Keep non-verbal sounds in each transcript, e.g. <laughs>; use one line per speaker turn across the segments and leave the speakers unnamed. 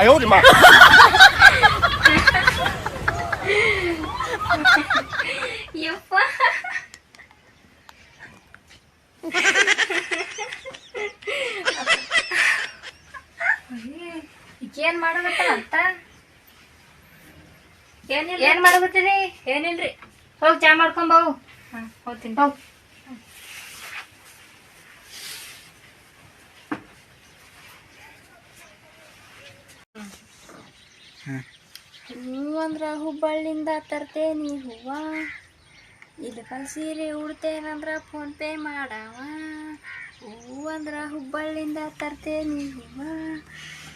哎呦我的妈！
ಯಪ್ಪ <laughs> ಏನ್ ಮಾಡಬೇಕ ಅಂತ ಏನಿಲ್ಲ ಏನ್ ಮಾಡಬತ್ತೀರಿ ಏನಿಲ್ರಿ ಹೋಗ್ ಚಾ ಮಾಡ್ಕೊಂಡ್ ಬಾವು ಹೋಗ್ತೀನಿ ಹೋಗ್ ಹೂವಂದ್ರ ಹುಬ್ಬಳ್ಳಿಂದ ತರ್ತೇನಿ ಹೂವ. ಇಲ್ಕ ಸೀರೆ ಉಡ್ತೇನಂದ್ರ ಫೋನ್ ಪೇ ಮಾಡವ. ಹೂವಂದ್ರ ಹುಬ್ಬಳ್ಳಿಂದ ತರ್ತೇನಿ ಹೂವ.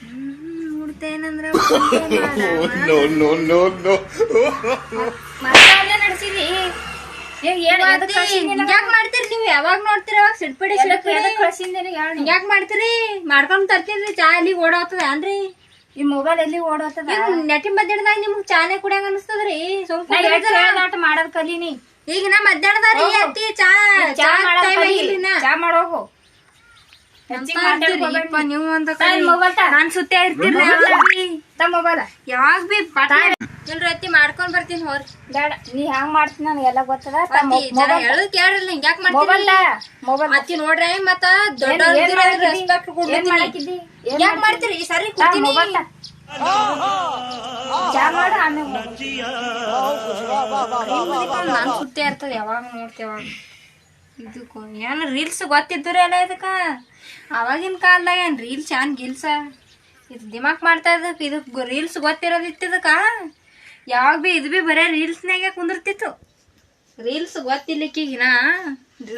ಹ್ಮ್, ಉಡ್ತೇನಂದ್ರ ಫೋನ್ ಪೇ ಮಾಡವ. <laughs> ನಡೆಸಿದಿ? ಯಾಕೆ ಮಾಡ್ತೀರಿ ನೀವು? ಯಾವಾಗ ನೋಡ್ತೀರ ಅವಾಗ ಸಿಡ್ಪಡಿ ಸಿಡ್ಪಡಿ ಯಾಕೆ ಮಾಡ್ತೀರಿ? ಮಾಡ್ಕೊಂಡ್ ತರ್ತೀರಿ ಚಾ ಅಲ್ಲಿ ಓಡಾತದ ಅನ್ರಿ ಈ ಮೊಬೈಲ್ ಎಲ್ಲಿ ಓಡಾತದ ನೆಟ್ಟಿನ ಮಧ್ಯಾಹ್ನದಾಗ ನಿಮ್ಗ ಚಾನೆ ಕುಡಿಯಂಗ ಅನಿಸ್ತದ್ರಿ? ಸುಮ್ ಮಾಡೋದ್ ಕಲೀನಿ. ಈಗ ನಾ ಮಧ್ಯಾಹ್ನದಾಗ ಅತ್ತಿ ಚಾ ಚಾ ಚಾ ಮಾಡೋಗು ನೀವು ಅಂತ ನಾನ್ ಸುತ್ತ ಇರ್ತೀರಿ ಮೊಬೈಲ್ ಯಾವಾಗ ಬಿ ಇಲ್ರಿ ಅತ್ತಿ ಮಾಡ್ಕೊಂಡ್ ಬರ್ತೀನಿ ಹೋರಿ. ಬೇಡ ನೀ ಹ್ಯಾಂಗ್ ಮಾಡ್ತೀನಿ ನನಗೆಲ್ಲ ಗೊತ್ತದ? ಹೇಳದ್ ಕೇಳಿಲ್ಲ ಹಿಂಗ್ಯಾಕ್ ಮಾಡ್ತೀನಿ ಮೊಬೈಲ್ ಅತ್ತಿ ನೋಡ್ರಿ ಮತ್ತ ರೆಸ್ಪೆಕ್ಟ್ ಯಾಕ್ ಮಾಡ್ತೀರಿ? ಸರಿ ಕೂತೀನಿ. ಚಾ ಮಾಡು ಆಮೇಲೆ ನಾನು ಸುತ್ತೇ ಇರ್ತದೆ ಯಾವಾಗ ನೋಡ್ತೇವ ಇದಕ್ಕೂ ಏನ್ ರೀಲ್ಸ್ ಗೊತ್ತಿದ್ರೆ ಎಲ್ಲ ಇದಕ್ಕ? ಅವಾಗಿನ ಕಾಲದಾಗ ಏನ್ ರೀಲ್ಸ್ ಏನ್ ಗಿಲ್ಸ? ಇದು ದಿಮಾಕ್ ಮಾಡ್ತಾ ಇದಕ್ಕೆ ಇದಕ್ಕೆ ರೀಲ್ಸ್ ಗೊತ್ತಿರೋದಿತ್ತು ಇದಕ್ಕ ಯಾವಾಗ ಬಿ ಇದು ಬಿ ಬರೇ ರೀಲ್ಸ್ನಾಗೆ ಕುಂದಿರ್ತಿತ್ತು. ರೀಲ್ಸ್ ಗೊತ್ತಿಲ್ಲಿಕ್ಕಿಗಿನ?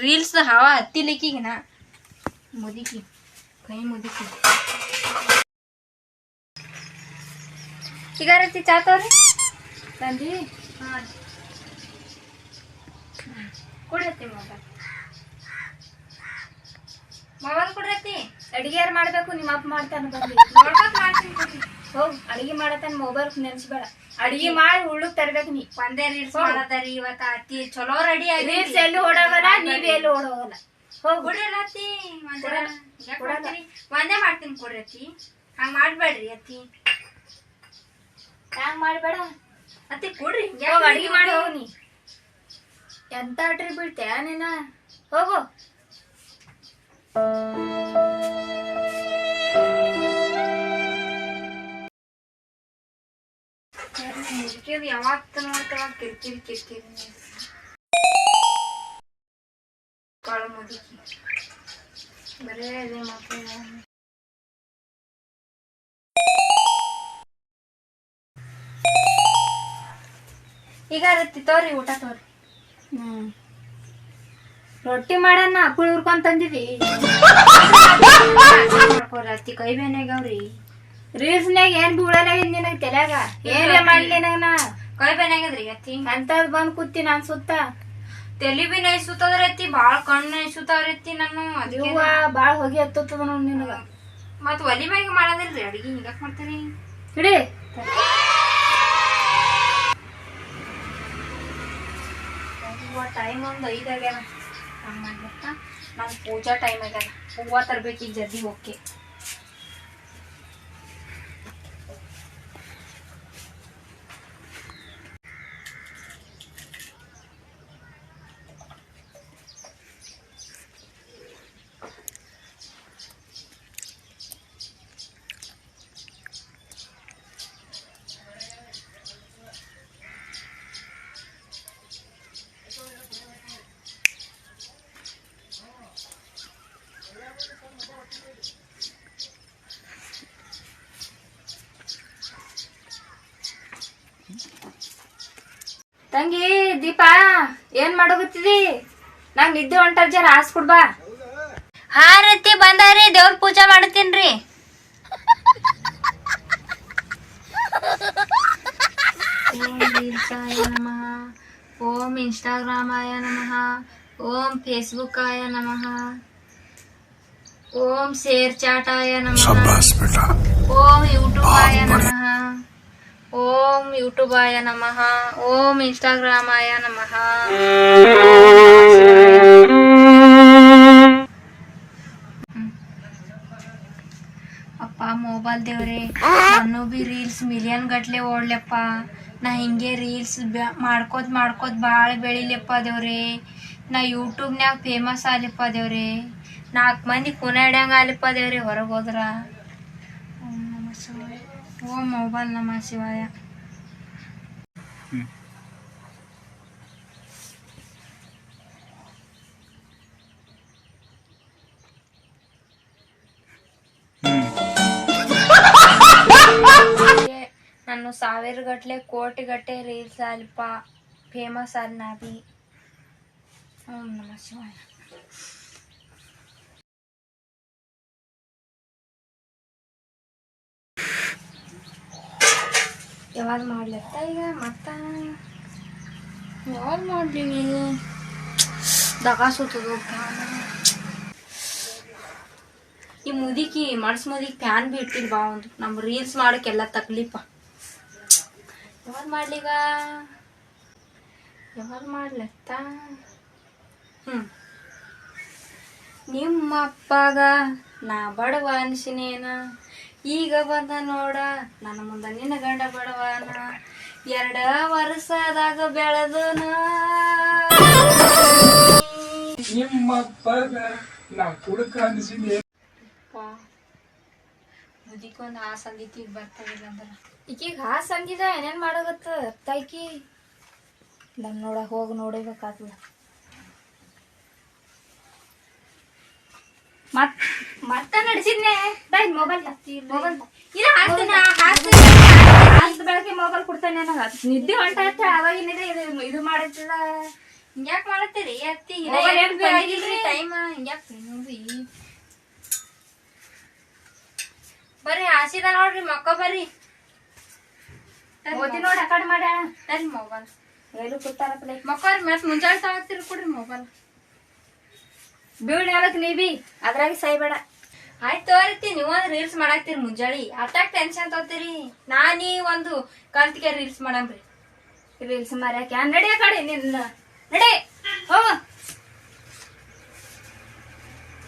ರೀಲ್ಸ್ ಹವ ಹತ್ತಿಲಿಕ್ಕಿಗಿನ? ಮುದುಕಿ ಕೈ ಮುದುಕಿ. ಈಗ ರೀತಿ ಚಾ ತೋರಿ. ತಂದಿ ಹಾಂ. ಕುಡಿಯತ್ತಿ ಮೊಬೈಲ್ ಮೊಬೈಲ್ ಕುಡ್ರತಿ ಅಡಿಗೆ ಯಾರು ಮಾಡ್ಬೇಕು ನಿಮ್ಮ ಅಪ್ಪ ಮಾಡ್ತಾನೆ ನೋಡ್ಬೇಕು ಮಾಡ್ತೀನಿ. ಹೋಗ್ ಅಡಿಗೆ ಮಾಡತ್ತಾನ ಮೊಬೈಲ್ ನೆನ್ಸ್ಬೇಡ. ಅಡಿಗೆ ಮಾಡಿ ಹುಳು ತರ್ಬೇಕು ನೀ. ಒಂದೇ ರೀಲ್ಸ್ ಮಾಡತಾರಿ ಇವತ್ತ ಅತ್ತಿ ಚಲೋ ರೆಡಿ ಆಗಿ ರೀಲ್ಸ್ ಎಲ್ಲಿ ಓಡೋಗಲ್ಲ ನೀವ್ ಎಲ್ಲಿ ಓಡೋಗಲ್ಲ. ಹೋಗ್. ಬಿಡ್ರಿ ಅತ್ತಿ ಒಂದೇ ಮಾಡ್ತೀನಿ ಕೊಡ್ರಿ ಅತ್ತಿ. ಹಂಗ ಮಾಡ್ಬೇಡ್ರಿ ಅತ್ತಿ. ಹಂಗ ಮಾಡ್ಬೇಡ? ಅತ್ತಿ ಕೊಡ್ರಿ ಅಡಿಗೆ ಮಾಡಿ ಹೋಗ್ ನೀ. ಎಂತ ಅಡ್ರಿ ಬೀಳ್ತೆ ನೀನ ಹೋಗು. ಯಾವತ್ತ ನೋಡ್ತಾವ ಕಿರ್ಕಿರಿ ಕಿರ್ಕಿರಿ ಕಾಳು ಮುದುಕಿ ಬರೇ ಅದೇ ಮಕ್ಕಳು ಈಗ ರತ್ತಿ ತೋರಿ ಊಟ ತೋರಿ ಹ್ಮ್ ರೊಟ್ಟಿ ಮಾಡಣ್ಣ ಅಪ್ಪಳು ಹುರ್ಕೊಂಡ್ ತಂದಿದಿ ರತ್ತಿ ಕೈ ಬೇನಾಗವ್ರಿ ರೀಲ್ಸ್ನಾಗ ಏನ್ ಬೀಳಲಾಗಿದ್ ನಿನಗ್ ತಲ್ಯಾಗ? ಏನೇ ಮಾಡ್ಲಿ ನಂಗ ನಾ ಕೈ ಬೇನಾಗದ್ರಿ ಅತ್ತಿ ಅಂತದ್ ಬಂದ್ ಕೂತಿ ನಾನ್ ಸುತ್ತ. ತಲಿ ಬಿ ನೈ ಸುತ್ತದ್ರ ಅತ್ತಿ ಬಾಳ ಕಣ್ಣು ನೈ ಸುತ್ತಾವ್ರಿ ಅತ್ತಿ ನಾನು ಅದಕ್ಕೆ ಬಾಳ ಹೊಗೆ ಹತ್ತದ ನೋಡ್ ನಿನಗ. ಮತ್ ಒಲಿ ಮ್ಯಾಗ ಮಾಡೋದಿಲ್ರಿ ಅಡಿಗೆ ಹಿಂಗಾಕ್ ಮಾಡ್ತೀರಿ. ಹಿಡಿ. ಟೈಮ್ ಒಂದು ಐದು ಮಾಡ್ಲತ್ತ ನಾನು ಪೂಜಾ ಟೈಮ್ ಆಗ್ಯಾನ ಹೂವ ತರ್ಬೇಕು ಈಗ ಜಲ್ದಿ ಓಕೆ ತಂಗಿ ದೀಪಾ ಏನ್ ಮಾಡೋಗತ್ತಿದಿ? ನಂಗ್ ನಿದ್ದೆ ಹೊಂಟಾರ ಜರ ಹಾಸ್ ಕೊಡ್ಬಾ ಹಾರತಿ ಬಂದಾರಿ ದೇವ್ರ ಪೂಜೆ ಮಾಡ್ತೀನ್ರಿ. ಓಂ ರೀಲ್ಸಾಯ ನಮಃ ಓಂ ಇನ್ಸ್ಟಾಗ್ರಾಮಾಯ ನಮಃ ಓಂ ಫೇಸ್ಬುಕ್ಕಾಯ ನಮಃ ಓಂ ಶೇರ್ ಚಾಟಾಯ ನಮಃ ಓಂ ಯೂಟ್ಯೂಬಾಯ ನಮಃ. ಓಂ ಯೂಟ್ಯೂಬಾಯ ನಮಃ, ಓಂ ಇನ್ಸ್ಟಾಗ್ರಾಮಾಯ ನಮಃ. ಅಪ್ಪ ಮೊಬೈಲ್ ದೇವ್ರೆ ನಾನು ಬಿ ರೀಲ್ಸ್ ಮಿಲಿಯನ್ ಗಟ್ಲೆ ಓಡ್ಲಪ್ಪ. ನಾ ಹಿಂಗೆ ರೀಲ್ಸ್ ಮಾಡ್ಕೋತ ಮಾಡ್ಕೋತ ಭಾಳ ಬೆಳಿಲಪ್ಪ ದೇವ್ರೆ. ನಾ ಯೂಟ್ಯೂಬ್ನ್ಯಾಗ ಫೇಮಸ್ ಆಲಿಪ್ಪ ದೇವ್ರೆ. ನಾಲ್ಕು ಮಂದಿ ಕುನ ಹಿಡ್ಯಂಗ ಆಲಿಪ್ಪ ದೇವ್ರಿ ಹೊರಗೆ ಹೋದ್ರ. ಶಿವಾಯ ಓಂ ಮೊಬೈಲ್ ನಮ ಶಿವಾಯ ನಾನು ಸಾವಿರ ಗಟ್ಲೆ ಕೋಟಿ ಗಟ್ಟಲೆ ರೀಲ್ಸ್ ಅಲ್ಪ ಫೇಮಸ್ ಆದ ನಾ ಬಿ ಓಂ ಯಾವಾಗ ಮಾಡ್ಲತ್ತ ಈಗ ಮತ್ತ? ಯಾವಾಗ ಮಾಡ್ಲಿ ನೀನು? ದಗ ಸುತ್ತದ ಈ ಮುದಿಕಿ ಮಡ್ಸ್ ಮುದಿಕ್ ಫ್ಯಾನ್ ಬಿ ಇಟ್ಟಿಲ್ ಬಾ ಒಂದು. ನಮ್ಮ ರೀಲ್ಸ್ ಮಾಡಕ್ಕೆಲ್ಲ ತಕ್ಲೀಪ ಯಾವಾಗ ಮಾಡ್ಲಿಗ ಯಾವಾಗ ಮಾಡ್ಲತ್ತ ಹ್ಞೂ ನಿಮ್ಮ ಅಪ್ಪಗ ನಾ ಬಡವ ಅನ್ಸಿನೇನ? ಈಗ ಬಂದ ನೋಡ ನನ್ನ ಮುಂದೆ ನಿನ್ನ ಗಂಡ ಬಡವನ ಎರಡ ವರ್ಷದಾಗ ಬೆಳೆದನ.
ನಿಮ್ಮ ನಾ ಕುಡುಕ ಅನ್ಸಿನಿ.
ಮುದಿಕೊಂದು ಆ ಸಂಗೀತಿಗೆ ಬರ್ತಾವಿಲ್ಲ ಅಂದ್ರೆ. ಈಗೀಗ ಆ ಸಂಗೀತ ಏನೇನು ಮಾಡೋಗತ್ತ ತಲ್ಕಿ? ನಮ್ ನೋಡ ಹೋಗಿ ನೋಡಬೇಕಾಗ್ತದ. ಮತ್ ಮತ್ತ ನಡೆಸಿದ್ನೆ. ಬೈ ಮೊಬೈಲ್ ಮೊಬೈಲ್ ಇಲ್ಲ ಹಾಕ್ತೀನಿ ಹಾಕ್ತೀನಿ. ಹಾಕ್ತ ಬೆಳಗ್ಗೆ ಮೊಬೈಲ್ ಕೊಡ್ತಾನೆ ನನಗೆ ನಿದ್ದೆ ಹೊಂಟಾಯ್ತ ಅವಾಗಿನಿದೆ ಇದು ಇದು ಮಾಡತ್ತಿಲ್ಲ ಹಿಂಗ್ಯಾಕ್ ಮಾಡತ್ತೀರಿ? ಅತ್ತಿ ಟೈಮ್ ಹಿಂಗ್ಯಾಕ್ ಬರ್ರಿ ಹಾಸಿದ ನೋಡ್ರಿ ಮಕ್ಕ ಬರ್ರಿ. ಓದಿ ನೋಡಿ ಆ ಕಡೆ ಮಾಡ್ಯಾಳ. ಮೊಬೈಲ್
ಎಲ್ಲೂ ಕೂತಾರಪ್ಲೆ
ಮಕ್ಕ ಮತ್ತೆ ಮುಂಜಾನೆ ತಗೋತೀರಿ ಕೊಡ್ರಿ ಮೊಬೈಲ್
ಬೀಳ್ ಹೇಳಕ್ ನೀ ಬಿ ಅದ್ರಾಗ ಸಾಯ್ಬೇಡ
ಆಯ್ತು ತೋರಿತಿ ಒಂದು ರೀಲ್ಸ್ ಮಾಡಾಕ್ತೀರಿ ಮುಂಜಾಳಿ. ಅತ್ತಾಗ ಟೆನ್ಷನ್ ತಗೋತೀರಿ ನಾನೀ ಒಂದು ಕಲ್ತಿಗೆ ರೀಲ್ಸ್ ಮಾಡಂಬ್ರಿ
ರೀಲ್ಸ್ ಮಾರ್ಯಾಕ? ಯಾನ್ ನಡಿ ಆ ಕಡೆ, ನಿನ್ನ. ನಡೆ. ಹೋಗ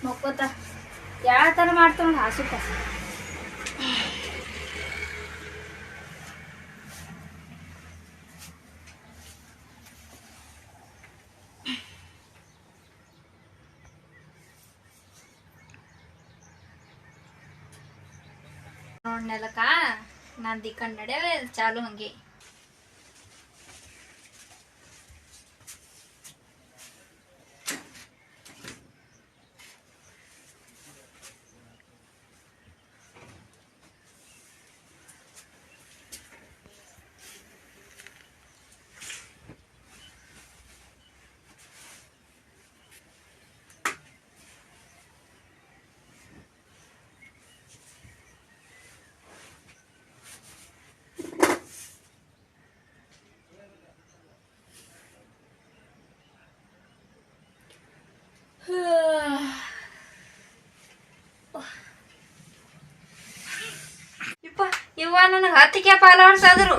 ಮಕ್ಕೋತ. ಯಾವ ತರ ಮಾಡ್ತಾವ ಹಾಸುತ್ತ
ನೋಡ್ ನೆಲಕ ನಾನ್ ದಿಕ್ಕಂಡ್ ನಡೆಯವೆ ಚಾಲು ಹಂಗೆ. ಇವ್ವ ನನಗೆ ಹತ್ತಿಗೆ ಫಾಲೋವರ್ಸ್ ಆದರು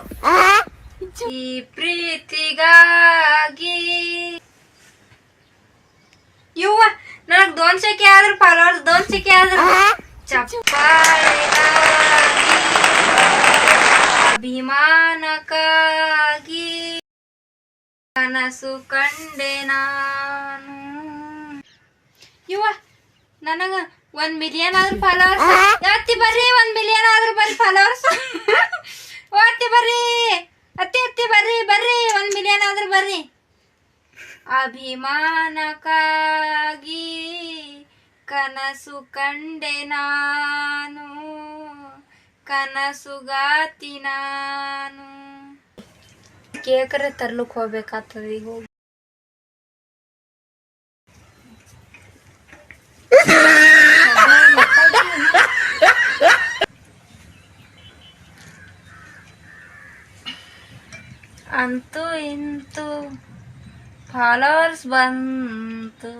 ಈ ಪ್ರೀತಿಗಾಗಿ. ಇವ್ವ ನನಗೆ ದೋನ್ಸಕ್ಕೆ ಆದ್ರು ಫಾಲೋವರ್ಸ್ ದೋನ್ಸಕ್ಕೆ ಆದ್ರು. ಚಪ್ಪಾಳಿಗಾಗಿ, ಅಭಿಮಾನಕ್ಕಾಗಿ ಕನಸು ಕಂಡೆ ನಾನು. ಇವ ನನಗ ಒಂದ್ ಮಿಲಿಯನ್ ಆದ್ರೂ ಫಾಲೋವರ್ಸ್ ಅತ್ತಿ ಬರ್ರಿ? ಒಂದ್ ಮಿಲಿಯನ್ ಆದ್ರೂ ಬರ್ರಿ ಫಾಲೋವರ್ಸ್ ಓ ಅತ್ತಿ ಬರ್ರಿ? ಅತ್ತಿ ಅತ್ತಿ ಬರ್ರಿ ಬರ್ರಿ. ಒಂದ್ ಮಿಲಿಯನ್ ಆದ್ರೂ ಬರ್ರಿ. ಅಭಿಮಾನಕ್ಕಾಗಿ ಕನಸು ಕಂಡೆ ನಾನು. ಕನಸುಗಾತಿ ನಾನು. ಕೇಕರೆ ತರ್ಲಕ್ ಹೋಗ್ಬೇಕಾಗ್ತದೆ ಈಗ ಹೋಗಿ. ಅಂತೂ ಇಂತೂ ಫಾಲೋವರ್ಸ್ ಬಂತು.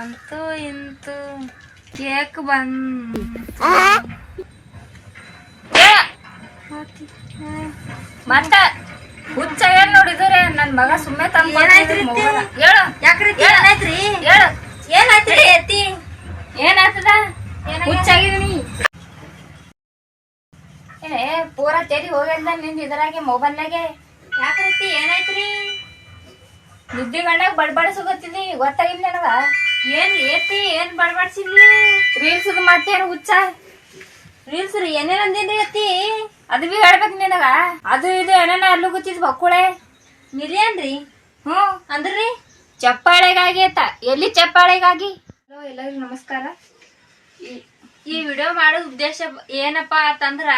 ಅಂತೂ ಇಂತೂ ಕೇಕ್ ಬಂತು.
ಮತ್ತ ಹುಚ್ಚ ಏನ್ ನೋಡಿದ್ರೆ? ನನ್ ಮಗ ಸುಮ್ಮನೆ ತಂದ್
ಏನಾಯ್ತ್ರಿ?
ಹೇಳು.
ಯಾಕ್ರಿ ಏನಾಯ್ತ್ರಿ
ಹೇಳು.
ಏನಾಯ್ತ್ರಿ ಅತ್ತಿ
ಏನಾಯ್ತದ? ಹುಚ್ಚಾಗಿದೀನಿ ಏ ಪೂರ ತೆರಿ ಹೋಗ್ಯದ ನಿಂದ ಇದ್ರಾಗೆ ಮೊಬೈಲ್ನಾಗೆ.
ಯಾಕ್ರತಿ ಏನಾಯ್ತ್ರಿ?
ನಿದ್ದೆ ಗಂಡಾಗ ಬಡ್ಬಡಿಸೋಗತ್ತಿದಿ ಗೊತ್ತಾಗಿಲ್ಲ ನನಗ?
ಏನ್ ಏತಿ ಏನ್ ಬಡ್ಬಡ್ಸಿದ್ಲಿ
ರೀಲ್ಸ್ ಮತ್ತೇನು ಹುಚ್ಚ?
ರೀಲ್ಸ್ ರೀ ಏನೇನ್ ಅಂದೇನ್ರಿ ಅತ್ತಿ?
ಅದು ಬಿ ಹೇಳ್ಬೇಕು ನಿನಗ. ಅದು ಇದು ಏನೇನ ಅಲ್ಲೂ ಗೊತ್ತಿದ್ ಬಕ್ಕುಳೆ.
ಮಿಲಿಯನ್ರಿ
ಹ್ಞೂ.
ಅಂದ್ರಿ?
ಚಪ್ಪಾಳೆಗಾಗಿ ಆತ ಎಲ್ಲಿ ಚಪ್ಪಾಳೆಗಾಗಿ?
ಹಲೋ ಎಲ್ಲರಿಗೂ ನಮಸ್ಕಾರ. ಈ- ವಿಡಿಯೋ ಮಾಡೋ ಉದ್ದೇಶ ಏನಪ್ಪಾ ಅಂತಂದ್ರ,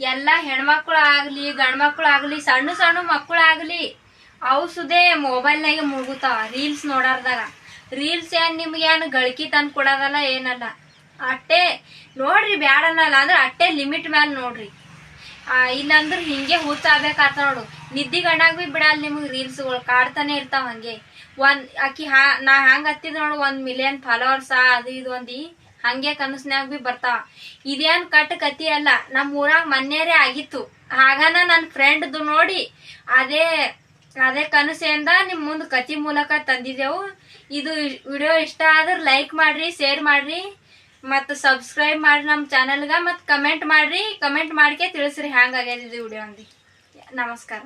ಎಲ್ಲಾ ಹೆಣ್ಮಕ್ಳು ಆಗ್ಲಿ, ಗಂಡ್ಮಕ್ಳು ಆಗ್ಲಿ, ಸಣ್ಣ ಸಣ್ಣ ಮಕ್ಕಳು ಆಗ್ಲಿ ಅವು ಸುದೇ ಮೊಬೈಲ್ನಾಗೆ ಮುಳುಗುತ್ತಾವ ರೀಲ್ಸ್ ನೋಡಾರ್ದಾಗ. ರೀಲ್ಸ್ ಏನ್ ನಿಮ್ಗೆ ಏನು ಗಳಿಕೆ ತಂದು ಕೊಡೋದಲ್ಲ, ಏನಲ್ಲ. ಅಟ್ಟೆ, ನೋಡ್ರಿ ಬ್ಯಾಡ ಅನ್ನಲ್ಲ, ಅಂದ್ರೆ ಅಟ್ಟೆ ಲಿಮಿಟ್ ಮ್ಯಾಲ ನೋಡ್ರಿ. ಇಲ್ಲಾಂದ್ರ ಹಿಂಗೆ ಹುಚ್ಚ ಆಗ್ಬೇಕಾತ ನೋಡು. ನಿದ್ದಿ ಗಂಡಾಗ ಬಿ ಬಿಡಲ್ಲ ನಿಮಗೆ ರೀಲ್ಸ್ಗಳು ಕಾಡ್ತಾನೆ ಇರ್ತಾವ ಹಂಗೆ. ಒಂದ್, ಆಕಿ ಹಾ, ನಾ ಹಂಗ ಹತ್ತಿದ್ ನೋಡು, ಒಂದ್ ಮಿಲಿಯನ್ ಫಾಲೋವರ್ಸ್ ಅದು ಇದು ಒಂದಿ ಹಂಗೆ ಕನಸ್ನ್ಯಾಗ ಬಿ ಬರ್ತಾವ. ಇದೇನ್ ಕಟ್ ಕತಿ ಅಲ್ಲ ನಮ್ಮ ಊರಾಗ ಮೊನ್ನೆರೇ ಆಗಿತ್ತು. ಹಾಗನ ನನ್ನ ಫ್ರೆಂಡ್ದು ನೋಡಿ ಅದೇ ಅದೇ ಕನಸಿಂದ ನಿಮ್ ಮುಂದ್ ಕತಿ ಮೂಲಕ ತಂದಿದ್ದೆವು. ಇದು ವಿಡಿಯೋ ಇಷ್ಟ ಆದ್ರೆ ಲೈಕ್ ಮಾಡ್ರಿ ಶೇರ್ ಮಾಡ್ರಿ, ಮತ್ತು ಸಬ್ಸ್ಕ್ರೈಬ್ ಮಾಡಿ ನಮ್ಮ ಚಾನಲ್ಗೆ ಮತ್ತು ಕಮೆಂಟ್ ಮಾಡ್ರಿ. ಕಮೆಂಟ್ ಮಾಡ್ಕೆ ತಿಳಿಸ್ರಿ ಹ್ಯಾಂಗಾಗ್ಯದ ಇದು ವಿಡಿಯೋ ಅಂದಿ. ನಮಸ್ಕಾರ.